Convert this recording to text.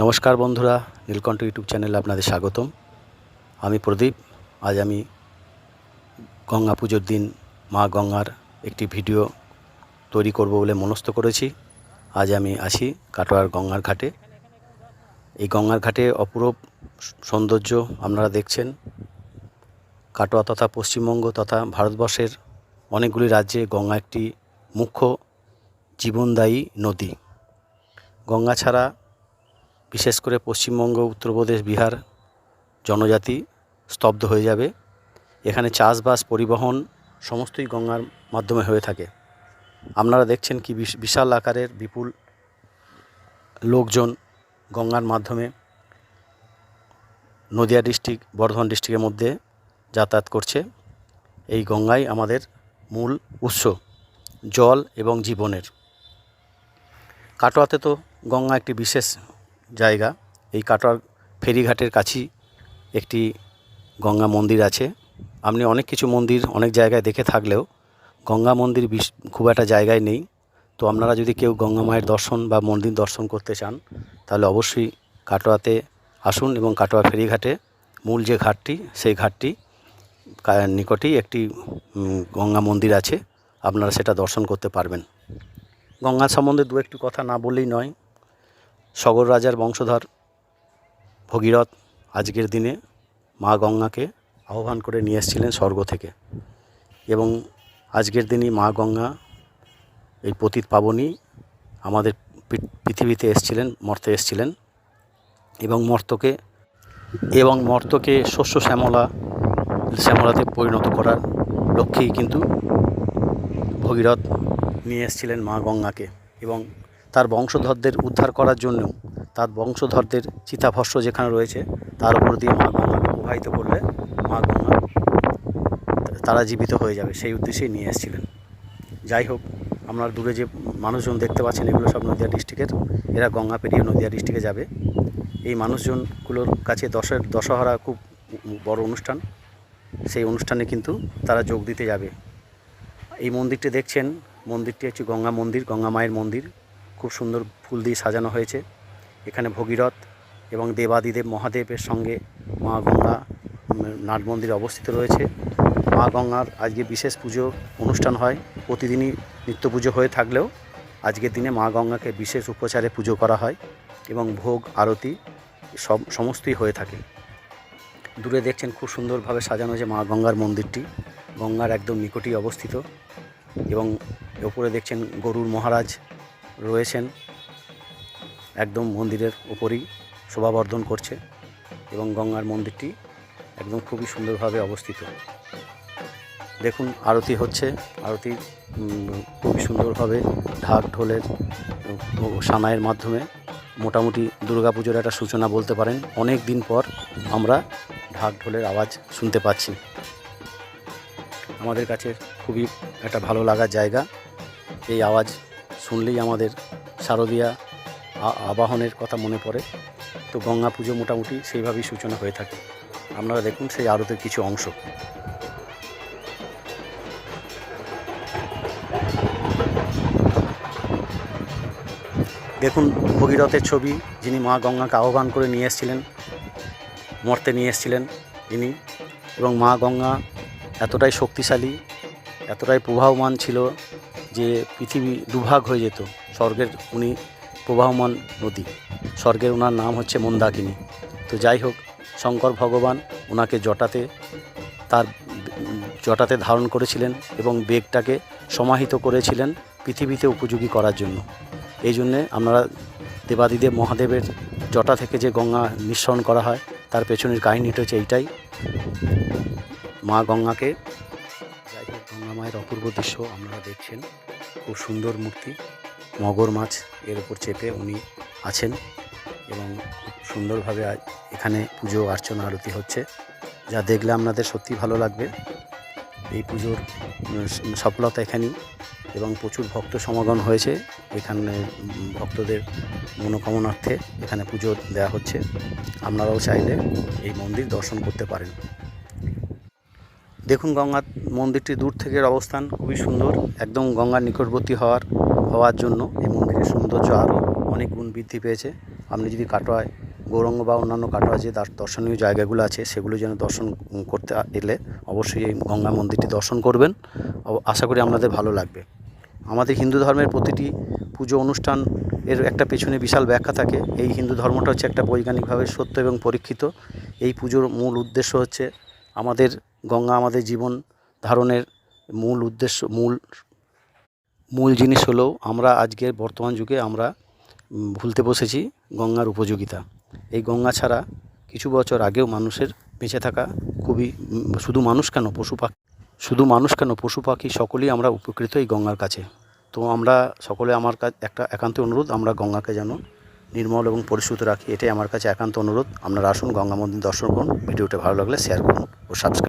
নমস্কার বন্ধুরা, নীলকণ্ঠ ইউটিউব চ্যানেলে আপনাদের স্বাগতম। আমি প্রদীপ, আজ আমি গঙ্গা পুজোর দিন মা গঙ্গার একটি ভিডিও তৈরি করব বলে মনস্থ করেছি। আজ আমি আসি কাটোয়ার গঙ্গার ঘাটে। এই গঙ্গার ঘাটে অপরূপ সৌন্দর্য আপনারা দেখছেন। কাটোয়া তথা পশ্চিমবঙ্গ তথা ভারতবর্ষের অনেকগুলি রাজ্যে গঙ্গা একটি মুখ্য জীবনদায়ী নদী। গঙ্গা ছাড়া বিশেষ করে পশ্চিমবঙ্গ, উত্তরপ্রদেশ, বিহার জনজাতি স্তব্ধ হয়ে যাবে। এখানে চাষবাস, পরিবহন সমস্তই গঙ্গার মাধ্যমে হয়ে থাকে। আপনারা দেখছেন কি বিশ- বিশাল আকারের বিপুল লোকজন গঙ্গার মাধ্যমে নদিয়া ডিস্ট্রিক্ট, বর্ধমান ডিস্ট্রিক্টের মধ্যে যাতায়াত করছে। এই গঙ্গাই আমাদের মূল উৎস, জল এবং জীবনের। কাটোয়াতে তো গঙ্গা একটি বিশেষ জায়গা। এই কাটোয়ার ফেরিঘাটের কাছেই একটি গঙ্গা মন্দির আছে। আপনি অনেক কিছু মন্দির অনেক জায়গায় দেখে থাকলেও গঙ্গা মন্দির বিশ- খুব একটা জায়গায় নেই। তো আপনারা যদি কেউ গঙ্গা মায়ের দর্শন বা মন্দির দর্শন করতে চান, তাহলে অবশ্যই কাটোয়াতে আসুন এবং কাটোয়া ফেরিঘাটে মূল যে ঘাটটি, সেই ঘাটটি নিকটেই একটি গঙ্গা মন্দির আছে। আপনারা সেটা দর্শন করতে পারবেন। গঙ্গা সম্বন্ধে দু একটি কথা না বললেই নয়। সগর রাজার বংশধর ভগীরথ আজকের দিনে মা গঙ্গাকে আহ্বান করে নিয়ে এসেছিলেন স্বর্গ থেকে। এবং আজকের দিনই মা গঙ্গা এই পতিত পাবনী আমাদের পৃথিবীতে এসেছিলেন, মর্তে এসেছিলেন। এবং মর্তকে এবং মর্তকে শস্য শ্যামলা, শ্যামলাতে পরিণত করার লক্ষ্যেই কিন্তু ভগীরথ নিয়ে এসেছিলেন মা গঙ্গাকে। এবং তার বংশধরদের উদ্ধার করার জন্য তার বংশধরদের চিতাভস্য যেখানে রয়েছে, তার উপর দিয়ে মা গঙ্গাকে প্রবাহিত করলে মা গঙ্গা তারা জীবিত হয়ে যাবে, সেই উদ্দেশ্যেই নিয়ে এসেছিলেন। যাই হোক আপনার দূরে যে মানুষজন দেখতে পাচ্ছেন, এগুলো সব নদিয়া ডিস্ট্রিক্টের, এরা গঙ্গা পেরিয়ে নদিয়া ডিস্ট্রিক্টে যাবে। এই মানুষজনগুলোর কাছে দশের দশহরা খুব বড় অনুষ্ঠান। সেই অনুষ্ঠানে কিন্তু তারা যোগ দিতে যাবে। এই মন্দিরটি দেখছেন, মন্দিরটি হচ্ছে গঙ্গা মন্দির, গঙ্গা মায়ের মন্দির। খুব সুন্দর ফুল দিয়ে সাজানো হয়েছে। এখানে ভগীরথ এবং দেবাদিদেব মহাদেবের সঙ্গে মা গঙ্গা নাট মন্দির অবস্থিত রয়েছে। মা গঙ্গার আজকে বিশেষ পুজো অনুষ্ঠান হয়, প্রতিদিনই নিত্য পুজো হয়ে থাকলেও আজকের দিনে মা গঙ্গাকে বিশেষ উপচারে পুজো করা হয় এবং ভোগ, আরতি সব, সমস্তই হয়ে থাকে। দূরে দেখছেন খুব সুন্দরভাবে সাজানো যে মা গঙ্গার মন্দিরটি। গঙ্গার একদম নিকটেই অবস্থিত এবং ওপরে দেখছেন গরুর মহারাজ রয়েছেন, একদম মন্দিরের ওপরেই শোভাবর্ধন করছে এবং গঙ্গার মন্দিরটি একদম খুবই সুন্দরভাবে অবস্থিত। দেখুন, আরতি হচ্ছে, আরতি খুবই সুন্দরভাবে ঢাক, ঢোলের ও সানাইয়ের মাধ্যমে মোটামুটি দুর্গাপুজোর একটা সূচনা বলতে পারেন। অনেক দিন পর আমরা ঢাক, ঢোলের আওয়াজ শুনতে পাচ্ছি। আমাদের কাছে খুবই একটা ভালো লাগার জায়গা। এই আওয়াজ শুনলেই আমাদের শারদীয়া আবাহনের কথা মনে পড়ে। তো গঙ্গা পুজো মোটামুটি সেইভাবেই সূচনা হয়ে থাকে। আপনারা দেখুন সেই আরতের কিছু অংশ। দেখুন, ভগীরথের ছবি, যিনি মা গঙ্গাকে আহ্বান করে নিয়ে এসেছিলেন, মর্তে নিয়ে এসেছিলেন ইনি এবং মা গঙ্গা এতটাই শক্তিশালী, এতটাই প্রবাহমান ছিল যে পৃথিবী দুভাগ হয়ে যেত, স্বর্গের উনি প্রবাহমান নদী, স্বর্গের ওনার নাম হচ্ছে মন্দাকিনী। তো যাই হোক, শঙ্কর ভগবান ওনাকে জটাতে, তার জটাতে ধারণ করেছিলেন এবং বেগটাকে সমাহিত করেছিলেন পৃথিবীতে উপযোগী করার জন্য। এই জন্যে আমরা দেবাদিদেব মহাদেবের জটা থেকে যে গঙ্গা নিঃসরণ করা হয়, তার পেছনের কাহিনীটা হচ্ছে এইটাই। মা গঙ্গাকে মায়ের অপূর্ব দৃশ্য আপনারা দেখছেন। খুব সুন্দর মূর্তি, মগর মাছ এর উপর চেপে উনি আছেন এবং সুন্দরভাবে এখানে পুজো, অর্চনা, আরতি হচ্ছে। যা দেখলে আপনাদের সত্যি ভালো লাগবে। এই পুজোর সফলতা এখানেই এবং প্রচুর ভক্ত সমাগম হয়েছে। এখানে ভক্তদের মনোকামনার্থে এখানে পুজো দেওয়া হচ্ছে। আপনারাও চাইলে এই মন্দির দর্শন করতে পারেন। দেখুন গঙ্গা মন্দিরটি দূর থেকে অবস্থান, খুবই সুন্দর। একদম গঙ্গার নিকটবর্তী হওয়ার হওয়ার জন্য এই মন্দিরের সৌন্দর্য আরও অনেক গুণ বৃদ্ধি পেয়েছে। আপনি যদি কাটোয়ায়, গৌরঙ্গ বা অন্যান্য কাটোয়া যে দার- দর্শনীয় জায়গাগুলো আছে, সেগুলো যেন দর্শন করতে এলে অবশ্যই এই গঙ্গা মন্দিরটি দর্শন করবেন। আশা করি আপনাদের ভালো লাগবে। আমাদের হিন্দু ধর্মের প্রতিটি পুজো অনুষ্ঠান এর একটা পেছনে বিশাল ব্যাখ্যা থাকে। এই হিন্দু ধর্মটা হচ্ছে একটা বৈজ্ঞানিকভাবে সত্য এবং পরীক্ষিত। এই পুজোর মূল উদ্দেশ্য হচ্ছে আমাদের গঙ্গা আমাদের জীবন ধারণের মূল উদ্দেশ্য, মূল মূল জিনিস হলো আমরা আজকের বর্তমান যুগে আমরা ভুলতে বসেছি গঙ্গার উপযোগিতা। এই গঙ্গা ছাড়া কিছু বছর আগেও মানুষের বেঁচে থাকা খুবই, শুধু মানুষ কেন, পশু পাখি, শুধু মানুষ কেন, পশু পাখি সকলেই আমরা উপকৃত এই গঙ্গার কাছে। তো আমরা সকলে আমার কাছে একটা একান্ত অনুরোধ, আমরা গঙ্গাকে যেন নির্মল এবং পরিশুদ্ধ রাখি, এটাই আমার কাছে একান্ত অনুরোধ। আপনারা আসুন গঙ্গা মন্দির দর্শন করুন, ভিডিওটা ভালো লাগলে শেয়ার করুন ও সাবস্ক্রাইব